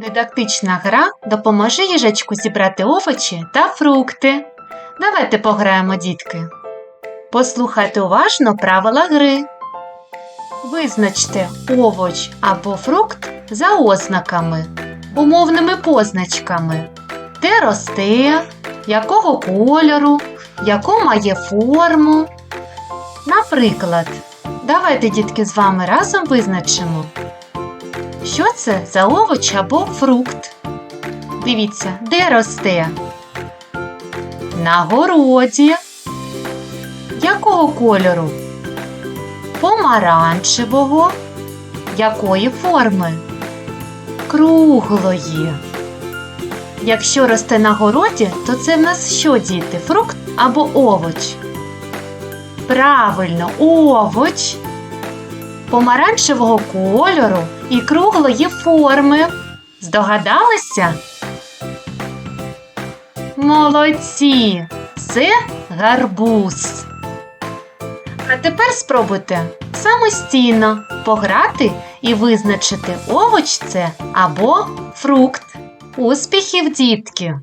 Дидактична гра допоможе їжачку зібрати овочі та фрукти. Давайте пограємо, дітки. Послухайте уважно правила гри. Визначте овоч або фрукт за ознаками, умовними позначками, де росте, якого кольору, яку має форму. Наприклад, давайте, дітки, з вами разом визначимо, що це за овоч або фрукт. Дивіться, де росте? На городі. Якого кольору? Помаранчевого. Якої форми? Круглої. Якщо росте на городі, то це в нас що, діти? Фрукт або овоч? Правильно, овоч. Помаранчевого кольору і круглої форми. Здогадалися? Молодці! Це гарбуз. А тепер спробуйте самостійно пограти і визначити овоч це або фрукт. Успіхів, дітки!